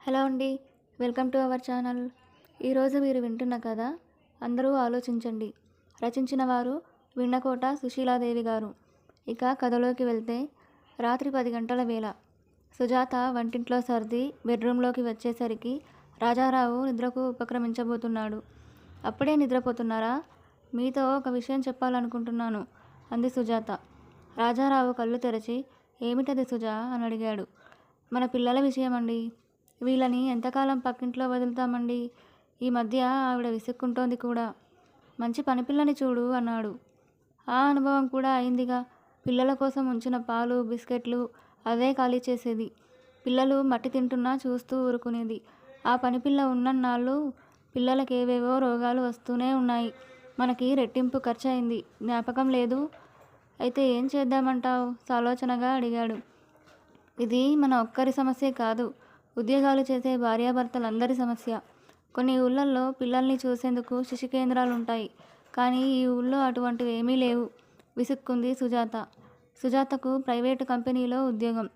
Hello అండి welcome to our channel. ఈరోజు మీరు వింటున్న కథ అందరూ ఆలోచించండి. రచించిన వారు విన్నకోట సుశీలాదేవి గారు. ఇక కథలోకి వెళ్తే రాత్రి పది గంటల వేళ. సుజాత వంటింట్లో సర్ది బెడ్రూమ్లోకి వచ్చేసరికి రాజారావు నిద్రకు ఉపక్రమించబోతున్నాడు. అప్పుడే నిద్రపోతున్నారా? మీతో ఒక విషయం చెప్పాలనుకుంటున్నాను అంది సుజాత. రాజారావు కళ్ళు తెరచి ఏమిటది సుజా? అని అడిగాడు. మన పిల్లల విషయం అండి వీళ్ళని ఎంతకాలం పక్కింట్లో వదులుతామండి? ఈ మధ్య ఆవిడ విసుక్కుంటోంది కూడా. మంచి పనిపిల్లని చూడు అన్నాడు. ఆ అనుభవం కూడా అయిందిగా. పిల్లల కోసం ఉంచిన పాలు బిస్కెట్లు అవే ఖాళీ చేసేది. పిల్లలు మట్టి తింటున్నా చూస్తూ ఊరుకునేది. ఆ పనిపిల్ల ఉన్నన్నాళ్ళు పిల్లలకి ఏవేవో రోగాలు వస్తూనే ఉన్నాయి. మనకి రెట్టింపు ఖర్చు అయింది జ్ఞాపకం లేదు. అయితే ఏం చేద్దామంటావు? సాలోచనగా అడిగాడు. ఇది మన ఒక్కరి సమస్యే కాదు. ఉద్యోగాలు చేసే భార్యాభర్తలందరి సమస్య. కొన్ని ఊళ్ళల్లో పిల్లల్ని చూసేందుకు శిశు కేంద్రాలు ఉంటాయి కానీ ఈ ఊళ్ళో అటువంటివి ఏమీ లేవు. విసుక్కుంది సుజాత. సుజాతకు ప్రైవేటు కంపెనీలో ఉద్యోగం.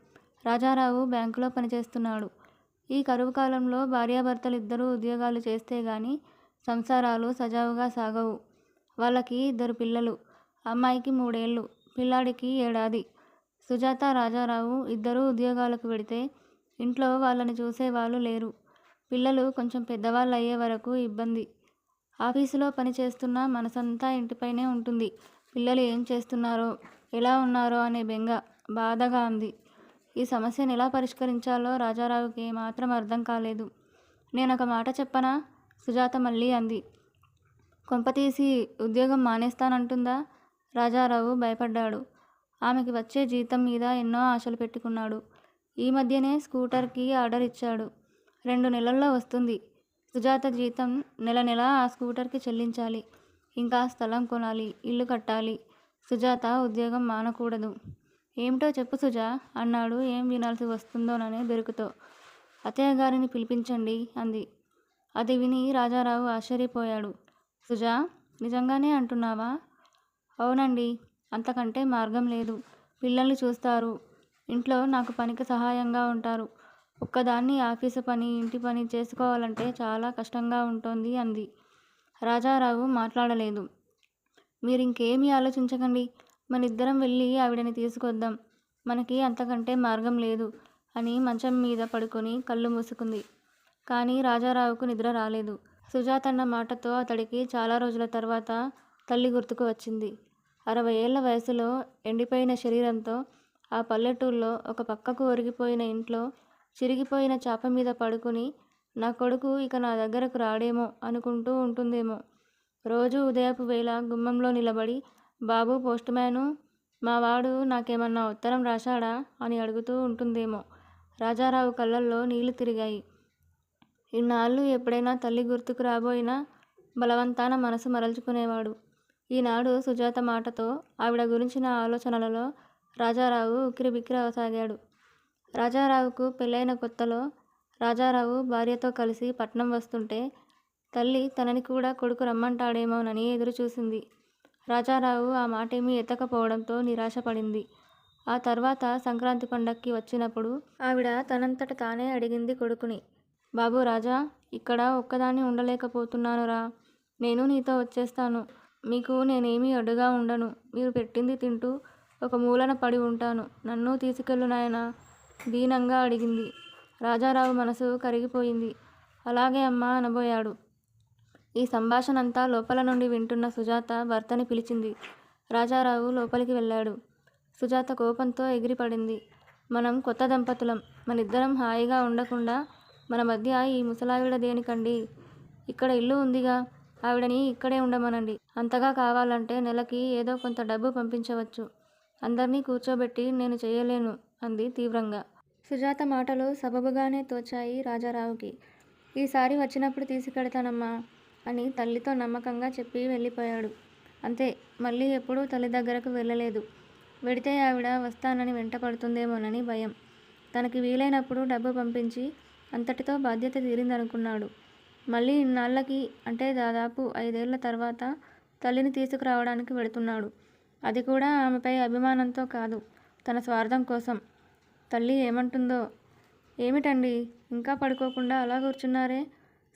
రాజారావు బ్యాంకులో పనిచేస్తున్నాడు. ఈ కరువు కాలంలో భార్యాభర్తలు ఇద్దరూ ఉద్యోగాలు చేస్తే గాని సంసారాలు సజావుగా సాగవు. వాళ్ళకి ఇద్దరు పిల్లలు. అమ్మాయికి మూడేళ్ళు పిల్లాడికి ఏడాది. సుజాత రాజారావు ఇద్దరూ ఉద్యోగాలకు వెడితే ఇంట్లో వాళ్ళని చూసేవాళ్ళు లేరు. పిల్లలు కొంచెం పెద్దవాళ్ళు అయ్యే వరకు ఇబ్బంది. ఆఫీసులో పని చేస్తున్న మనసంతా ఇంటిపైనే ఉంటుంది. పిల్లలు ఏం చేస్తున్నారో ఎలా ఉన్నారో అనే బెంగ బాధగా ఉంది. ఈ సమస్యను ఎలా పరిష్కరించాలో రాజారావుకి ఏమాత్రం అర్థం కాలేదు. నేను ఒక మాట చెప్పనా? సుజాత మళ్ళీ అంది. కొంపతీసి ఉద్యోగం మానేస్తానంటుందా? రాజారావు భయపడ్డాడు. ఆమెకి వచ్చే జీతం మీద ఎన్నో ఆశలు పెట్టుకున్నాడు. ఈ మధ్యనే స్కూటర్కి ఆర్డర్ ఇచ్చాడు. రెండు నెలల్లో వస్తుంది. సుజాత జీతం నెల నెల ఆ స్కూటర్కి చెల్లించాలి. ఇంకా స్థలం కొనాలి ఇల్లు కట్టాలి. సుజాత ఉద్యోగం మానకూడదు. ఏమిటో చెప్పు సుజా అన్నాడు. ఏం వినాల్సి వస్తుందోననే బెరుకుతో. అత్తయ్య గారిని పిలిపించండి అంది. అది విని రాజారావు ఆశ్చర్యపోయాడు. సుజా నిజంగానే అంటున్నావా? అవునండి. అంతకంటే మార్గం లేదు. పిల్లల్ని చూస్తారు. ఇంట్లో నాకు పనికి సహాయంగా ఉంటారు. ఒక్కదాన్ని ఆఫీసు పని ఇంటి పని చేసుకోవాలంటే చాలా కష్టంగా ఉంటుంది అంది. రాజారావు మాట్లాడలేదు. మీరు ఇంకేమీ ఆలోచించకండి. మన ఇద్దరం వెళ్ళి ఆవిడని తీసుకొద్దాం. మనకి అంతకంటే మార్గం లేదు అని మంచం మీద పడుకొని కళ్ళు మూసుకుంది. కానీ రాజారావుకు నిద్ర రాలేదు. సుజాత అన్న మాటతో అతడికి చాలా రోజుల తర్వాత తల్లి గుర్తుకు వచ్చింది. అరవై ఏళ్ళ వయసులో ఎండిపోయిన శరీరంతో ఆ పల్లెటూళ్ళలో ఒక పక్కకు ఒరిగిపోయిన ఇంట్లో చిరిగిపోయిన చాప మీద పడుకుని నా కొడుకు ఇక నా దగ్గరకు రాడేమో అనుకుంటూ ఉంటుందేమో. రోజు ఉదయపు వేళ గుమ్మంలో నిలబడి బాబు పోస్ట్ మ్యాను మా వాడు నాకేమన్నా ఉత్తరం రాశాడా? అని అడుగుతూ ఉంటుందేమో. రాజారావు కళ్ళల్లో నీళ్ళు తిరిగాయి. ఇన్నాళ్ళు ఎప్పుడైనా తల్లి గుర్తుకు రాబోయినా బలవంతాన మనసు మరల్చుకునేవాడు. ఈనాడు సుజాత మాటతో ఆవిడ గురించిన ఆలోచనలలో రాజారావు ఉక్కిరిబిక్కిరి అవసాగాడు రాజారావుకు పెళ్ళైన కొత్తలో రాజారావు భార్యతో కలిసి పట్నం వస్తుంటే తల్లి తనని కూడా కొడుకు రమ్మంటాడేమోనని ఎదురుచూసింది. రాజారావు ఆ మాటేమీ ఎత్తకపోవడంతో నిరాశపడింది. ఆ తర్వాత సంక్రాంతి పండక్కి వచ్చినప్పుడు ఆవిడ తనంతట తానే అడిగింది కొడుకుని బాబు రాజా ఇక్కడ ఒక్కదాన్ని ఉండలేకపోతున్నానురా. నేను నీతో వచ్చేస్తాను. మీకు నేనేమీ అడ్డుగా ఉండను. మీరు పెట్టింది తింటూ ఒక మూలన పడి ఉంటాను. నన్ను తీసుకెళ్ళు నాయన దీనంగా అడిగింది. రాజారావు మనసు కరిగిపోయింది. అలాగే అమ్మా అనబోయాడు. ఈ సంభాషణ అంతా లోపల నుండి వింటున్న సుజాత భర్తని పిలిచింది. రాజారావు లోపలికి వెళ్ళాడు. సుజాత కోపంతో ఎగిరిపడింది. మనం కొత్త దంపతులం. మనిద్దరం హాయిగా ఉండకుండా మన మధ్య ఈ ముసలావిడ దేనికండి? ఇక్కడ ఇల్లు ఉందిగా. ఆవిడని ఇక్కడే ఉండమనండి. అంతగా కావాలంటే నెలకి ఏదో కొంత డబ్బు పంపించవచ్చు. అందరినీ కూర్చోబెట్టి నేను చేయలేను అంది తీవ్రంగా. సుజాత మాటలు సబబుగానే తోచాయి రాజారావుకి. ఈసారి వచ్చినప్పుడు తీసుకెడతానమ్మా అని తల్లితో నమ్మకంగా చెప్పి వెళ్ళిపోయాడు. అంతే మళ్ళీ ఎప్పుడూ తల్లి దగ్గరకు వెళ్ళలేదు. వెడితే ఆవిడ వస్తానని వెంటపడుతుందేమోనని భయం. తనకి వీలైనప్పుడు డబ్బు పంపించి అంతటితో బాధ్యత తీరిందనుకున్నాడు. మళ్ళీ ఇన్నాళ్ళకి అంటే దాదాపు ఐదేళ్ళ తర్వాత తల్లిని తీసుకురావడానికి వెడుతున్నాడు. అది కూడా ఆమెపై అభిమానంతో కాదు తన స్వార్థం కోసం. తల్లి ఏమంటుందో? ఏమిటండి? ఇంకా పడుకోకుండా అలా కూర్చున్నారే?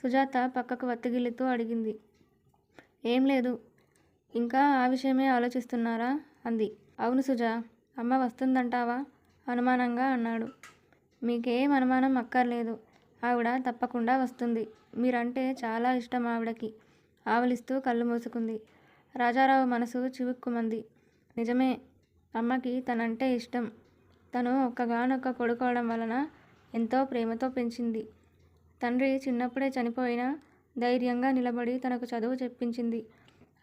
సుజాత పక్కకు వత్తిగిల్లుతూ అడిగింది. ఏం లేదు. ఇంకా ఆ విషయమే ఆలోచిస్తున్నారా? అంది. అవును సుజా అమ్మ వస్తుందంటావా? అనుమానంగా అన్నాడు. మీకేం అనుమానం అక్కర్లేదు. ఆవిడ తప్పకుండా వస్తుంది. మీరంటే చాలా ఇష్టం ఆవిడకి. ఆవలిస్తూ కళ్ళు మూసుకుంది. రాజారావు మనసు చివుక్కుమంది. నిజమే. అమ్మకి తనంటే ఇష్టం. తను ఒక్కగానొక్క కొడుకోవడం వలన ఎంతో ప్రేమతో పెంచింది. తండ్రి చిన్నప్పుడే చనిపోయినా ధైర్యంగా నిలబడి తనకు చదువు చెప్పించింది.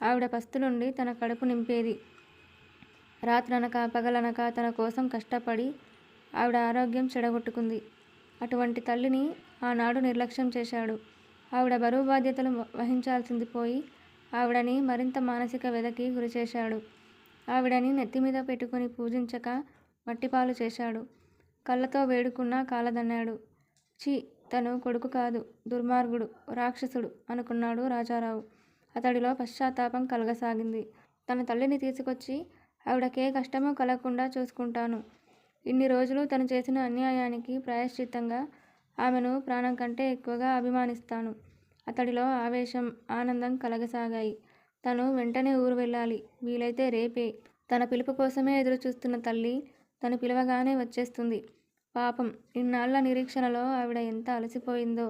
ఆవిడ పస్తులుండి తన కడుపు నింపేది. రాత్రనక పగలనక తన కోసం కష్టపడి ఆవిడ ఆరోగ్యం చెడగొట్టుకుంది. అటువంటి తల్లిని ఆనాడు నిర్లక్ష్యం చేశాడు. ఆవిడ బరువు బాధ్యతలు వహించాల్సింది పోయి ఆవిడని మరింత మానసిక వ్యధకి గురిచేశాడు. ఆవిడని నెత్తిమీద పెట్టుకుని పూజించక మట్టిపాలు చేశాడు. కళ్ళతో వేడుకున్నా కాలదన్నాడు. ఛీ తను కొడుకు కాదు దుర్మార్గుడు రాక్షసుడు అనుకున్నాడు రాజారావు. అతడిలో పశ్చాత్తాపం కలగసాగింది. తన తల్లిని తీసుకొచ్చి ఆవిడకే కష్టమో కలగకుండా చూసుకుంటాను. ఇన్ని రోజులు తను చేసిన అన్యాయానికి ప్రాయశ్చిత్తంగా ఆమెను ప్రాణం కంటే ఎక్కువగా అభిమానిస్తాను. అతడిలో ఆవేశం ఆనందం కలగసాగాయి. తను వెంటనే ఊరు వెళ్ళాలి. వీలైతే రేపే. తన పిలుపు కోసమే ఎదురు చూస్తున్న తల్లి తను పిలవగానే వచ్చేస్తుంది. పాపం ఇన్నాళ్ళ నిరీక్షణలో ఆవిడ ఎంత అలసిపోయిందో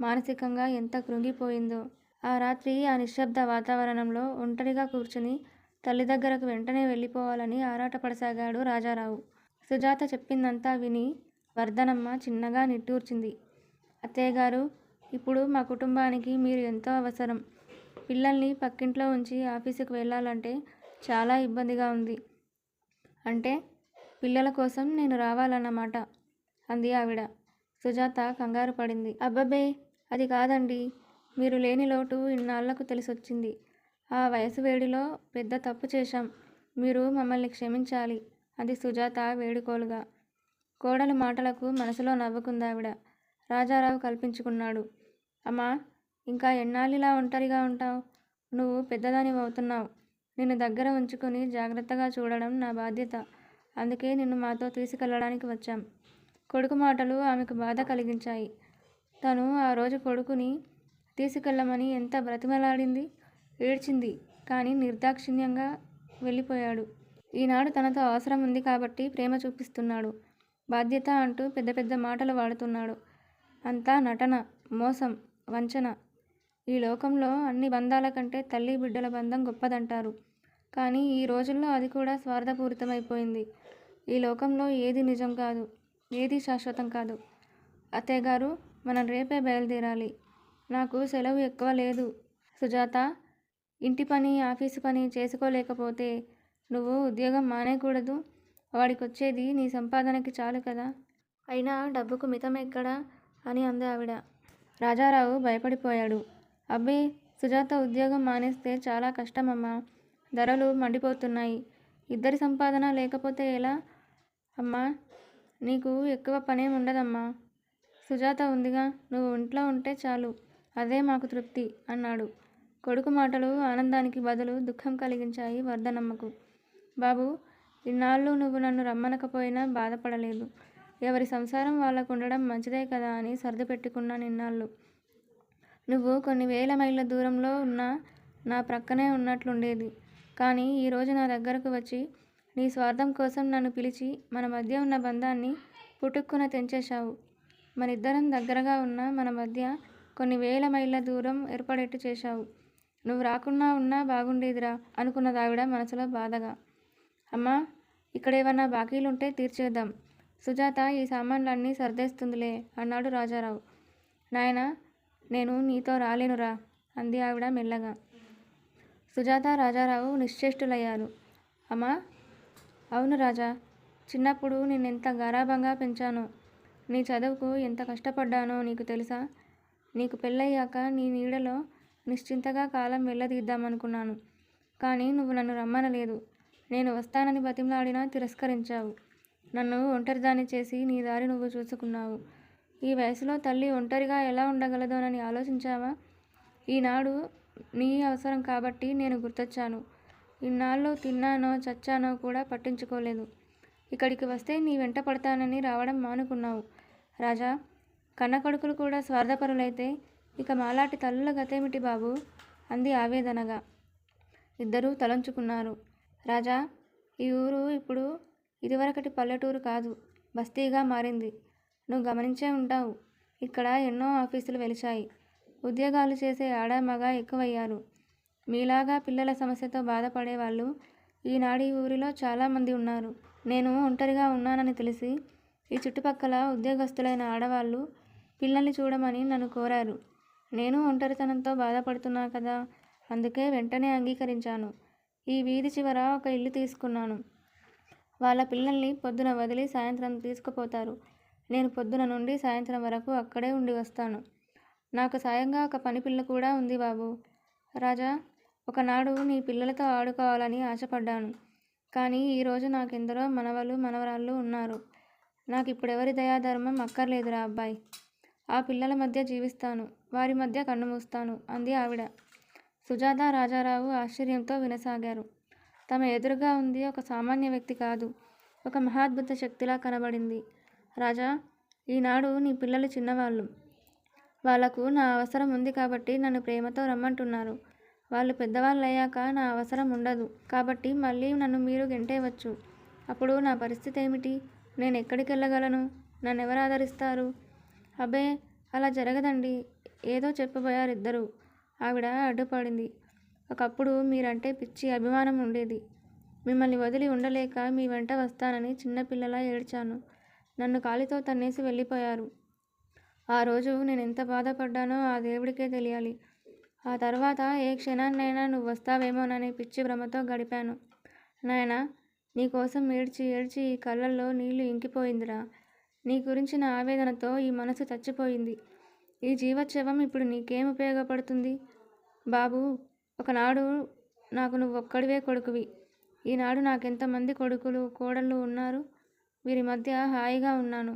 మానసికంగా ఎంత కృంగిపోయిందో. ఆ రాత్రి ఆ నిశ్శబ్ద వాతావరణంలో ఒంటరిగా కూర్చుని తల్లి దగ్గరకు వెంటనే వెళ్ళిపోవాలని ఆరాటపడసాగాడు రాజారావు. సుజాత చెప్పిందంతా విని వర్ధనమ్మ చిన్నగా నిట్టూర్చింది. అత్తయ్యగారు ఇప్పుడు మా కుటుంబానికి మీరు ఎంతో అవసరం. పిల్లల్ని పక్కింట్లో ఉంచి ఆఫీసుకు వెళ్ళాలంటే చాలా ఇబ్బందిగా ఉంది. అంటే పిల్లల కోసం నేను రావాలన్నమాట అంది ఆవిడ. సుజాత కంగారు పడింది. అబ్బబ్బే అది కాదండి. మీరు లేని లోటు ఇన్నాళ్ళకు తెలిసొచ్చింది. ఆ వయసు వేడిలో పెద్ద తప్పు చేశాం. మీరు మమ్మల్ని క్షమించాలి అది సుజాత వేడుకోలుగా. కోడలి మాటలకు మనసులో నవ్వుకుందావిడ రాజారావు కల్పించుకున్నాడు. అమ్మా ఇంకా ఎన్నాళ్ళిలా ఒంటరిగా ఉంటావు? నువ్వు పెద్దదాని అవుతున్నావు నిన్ను దగ్గర ఉంచుకొని జాగ్రత్తగా చూడడం నా బాధ్యత. అందుకే నిన్ను మాతో తీసుకెళ్ళడానికి వచ్చాం. కొడుకు మాటలు ఆమెకు బాధ కలిగించాయి. తను ఆ రోజు కొడుకుని తీసుకెళ్ళమని ఎంత బ్రతిమలాడింది? ఏడ్చింది. కానీ నిర్దాక్షిణ్యంగా వెళ్ళిపోయాడు. ఈనాడు తనతో అవసరం ఉంది కాబట్టి ప్రేమ చూపిస్తున్నాడు. బాధ్యత అంటూ పెద్ద పెద్ద మాటలు వాడుతున్నాడు. అంతా నటన మోసం వంచన. ఈ లోకంలో అన్ని బంధాల కంటే తల్లి బిడ్డల బంధం గొప్పదంటారు. కానీ ఈ రోజుల్లో అది కూడా స్వార్థపూరితమైపోయింది. ఈ లోకంలో ఏది నిజం కాదు ఏది శాశ్వతం కాదు. అత్తయ్య గారు మనం రేపే బయలుదేరాలి. నాకు సెలవు ఎక్కువ లేదు. సుజాత ఇంటి పని ఆఫీసు పని చేసుకోలేకపోతే నువ్వు ఉద్యోగం మానేయకూడదు. వాడికి వచ్చేది నీ సంపాదనకి చాలు కదా. అయినా డబ్బుకు మితం ఎక్కడా అని అంది ఆవిడ. రాజారావు భయపడిపోయాడు. అబ్బే సుజాత ఉద్యోగం మానేస్తే చాలా కష్టమమ్మా. ధరలు మండిపోతున్నాయి. ఇద్దరి సంపాదన లేకపోతే ఎలా? అమ్మా నీకు ఎక్కువ పనేం ఉండదమ్మా. సుజాత ఉందిగా నువ్వు ఇంట్లో ఉంటే చాలు. అదే మాకు తృప్తి అన్నాడు. కొడుకు మాటలు ఆనందానికి బదులు దుఃఖం కలిగించాయి వర్ధనమ్మకు బాబు ఇన్నాళ్ళు నువ్వు నన్ను రమ్మనకపోయినా బాధపడలేదు. ఎవరి సంసారం వాళ్ళకు ఉండడం మంచిదే కదా అని సర్ది పెట్టుకున్నాను నిన్నాళ్ళు నువ్వు కొన్ని వేల మైళ్ళ దూరంలో ఉన్న నా ప్రక్కనే ఉన్నట్లుండేది. కానీ ఈరోజు నా దగ్గరకు వచ్చి నీ స్వార్థం కోసం నన్ను పిలిచి మన మధ్య ఉన్న బంధాన్ని పుట్టుక్కున తెంచేశావు. మనిద్దరం దగ్గరగా ఉన్న మన మధ్య కొన్ని వేల మైళ్ళ దూరం ఏర్పడేట్టు చేశావు. నువ్వు రాకుండా ఉన్నా బాగుండేదిరా అనుకున్నది ఆవిడ మనసులో బాధగా. అమ్మా ఇక్కడ ఏమన్నా బాకీలుంటే తీర్చేద్దాం. సుజాత ఈ సామాన్లన్నీ సర్దేస్తుందిలే అన్నాడు రాజారావు. నాయనా నేను నీతో రాలేనురా అంది ఆవిడ మెల్లగా. సుజాత రాజారావు నిశ్చేష్టులయ్యారు. అమ్మా! అవును రాజా! చిన్నప్పుడు నిన్నెంత గారాభంగా పెంచానో నీ చదువుకు ఎంత కష్టపడ్డానో నీకు తెలుసా? నీకు పెళ్ళయ్యాక నీ నీడలో నిశ్చింతగా కాలం వెళ్ళదీద్దామనుకున్నాను. కానీ నువ్వు నన్ను రమ్మనలేదు. నేను వస్తానని బతిమలాడినా తిరస్కరించావు. నన్ను ఒంటరిదాన్ని చేసి నీ దారి నువ్వు చూసుకున్నావు. ఈ వయసులో తల్లి ఒంటరిగా ఎలా ఉండగలదోనని ఆలోచించావా? ఈనాడు నీ అవసరం కాబట్టి నేను గుర్తొచ్చాను. ఇన్నాళ్ళు తిన్నానో చచ్చానో కూడా పట్టించుకోలేదు. ఇక్కడికి వస్తే నీ వెంట పడతానని రావడం మానుకున్నావు. రాజా కన్న కొడుకులు కూడా స్వార్థపరులైతే ఇక మాలాటి తల్లుల గతేమిటి బాబు? అంది ఆవేదనగా. ఇద్దరూ తలంచుకున్నారు. రాజా ఈ ఊరు ఇప్పుడు ఇదివరకటి పల్లెటూరు కాదు. బస్తీగా మారింది. నువ్వు గమనించే ఉంటావు. ఇక్కడ ఎన్నో ఆఫీసులు వెలిచాయి ఉద్యోగాలు చేసే ఆడ మగ ఎక్కువయ్యారు. మీలాగా పిల్లల సమస్యతో బాధపడే వాళ్ళు ఈనాడు ఈ ఊరిలో చాలామంది ఉన్నారు. నేను ఒంటరిగా ఉన్నానని తెలిసి ఈ చుట్టుపక్కల ఉద్యోగస్తులైన ఆడవాళ్ళు పిల్లల్ని చూడమని నన్ను కోరారు. నేను ఒంటరితనంతో బాధపడుతున్నా కదా అందుకే వెంటనే అంగీకరించాను. ఈ వీధి చివర ఒక ఇల్లు తీసుకున్నాను. వాళ్ళ పిల్లల్ని పొద్దున వదిలి సాయంత్రం తీసుకుపోతారు. నేను పొద్దున నుండి సాయంత్రం వరకు అక్కడే ఉండి వస్తాను. నాకు సాయంగా ఒక పని పిల్ల కూడా ఉంది బాబు. రాజా ఒకనాడు నీ పిల్లలతో ఆడుకోవాలని ఆశపడ్డాను. కానీ ఈరోజు నాకెందరో మనవలు మనవరాళ్ళు ఉన్నారు. నాకు ఇప్పుడెవరి దయాధర్మం అక్కర్లేదురా అబ్బాయి. ఆ పిల్లల మధ్య జీవిస్తాను. వారి మధ్య కన్ను మూస్తాను అంది ఆవిడ. సుజాత రాజారావు ఆశ్చర్యంతో వినసాగారు. తమ ఎదురుగా ఉంది ఒక సామాన్య వ్యక్తి కాదు. ఒక మహాద్భుత శక్తిలా కనబడింది. రాజా ఈనాడు నీ పిల్లలు చిన్నవాళ్ళు. వాళ్ళకు నా అవసరం ఉంది కాబట్టి నన్ను ప్రేమతో రమ్మంటున్నారు. వాళ్ళు పెద్దవాళ్ళు అయ్యాక నా అవసరం ఉండదు. కాబట్టి మళ్ళీ నన్ను మీరు గెంటేయవచ్చు. అప్పుడు నా పరిస్థితి ఏమిటి? నేను ఎక్కడికి వెళ్ళగలను? నన్ను ఎవరు ఆదరిస్తారు? అబ్బే అలా జరగదండి. ఏదో చెప్పబోయారు ఇద్దరు ఆవిడ అడ్డుపడింది. ఒకప్పుడు మీరంటే పిచ్చి అభిమానం ఉండేది. మిమ్మల్ని వదిలి ఉండలేక మీ వెంట వస్తానని చిన్నపిల్లలా ఏడ్చాను. నన్ను కాలితో తన్నేసి వెళ్ళిపోయారు. ఆ రోజు నేను ఎంత బాధపడ్డానో ఆ దేవుడికే తెలియాలి. ఆ తర్వాత ఏ క్షణాన్నైనా నువ్వు వస్తావేమోననే పిచ్చి భ్రమతో గడిపాను. నాయనా నీకోసం ఏడ్చి ఏడ్చి ఈ కళ్ళల్లో నీళ్ళు ఇంకిపోయిందిరా. నీ గురించిన ఆవేదనతో ఈ మనసు చచ్చిపోయింది. ఈ జీవోత్సవం ఇప్పుడు నీకేం ఉపయోగపడుతుంది? బాబు ఒకనాడు నాకు నువ్వు ఒక్కడివే కొడుకువి. ఈనాడు నాకెంతమంది కొడుకులు కోడళ్ళు ఉన్నారు? వీరి మధ్య హాయిగా ఉన్నాను.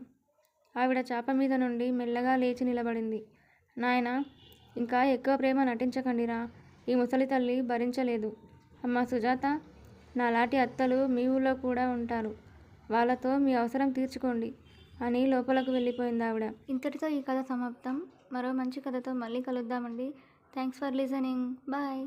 ఆవిడ చాప మీద నుండి మెల్లగా లేచి నిలబడింది. నాయన ఇంకా ఎక్కువ ప్రేమ నటించకండిరా. ఈ ముసలి తల్లి భరించలేదు. అమ్మ సుజాత నాలాంటి అత్తలు మీ ఊళ్ళో కూడా ఉంటారు. వాళ్ళతో మీ అవసరం తీర్చుకోండి అని లోపలకు వెళ్ళిపోయింది ఆవిడ. ఇంతటితో ఈ కథ సమాప్తం. మరో మంచి కథతో మళ్ళీ కలుద్దామండి. Thanks for listening. బాయ్.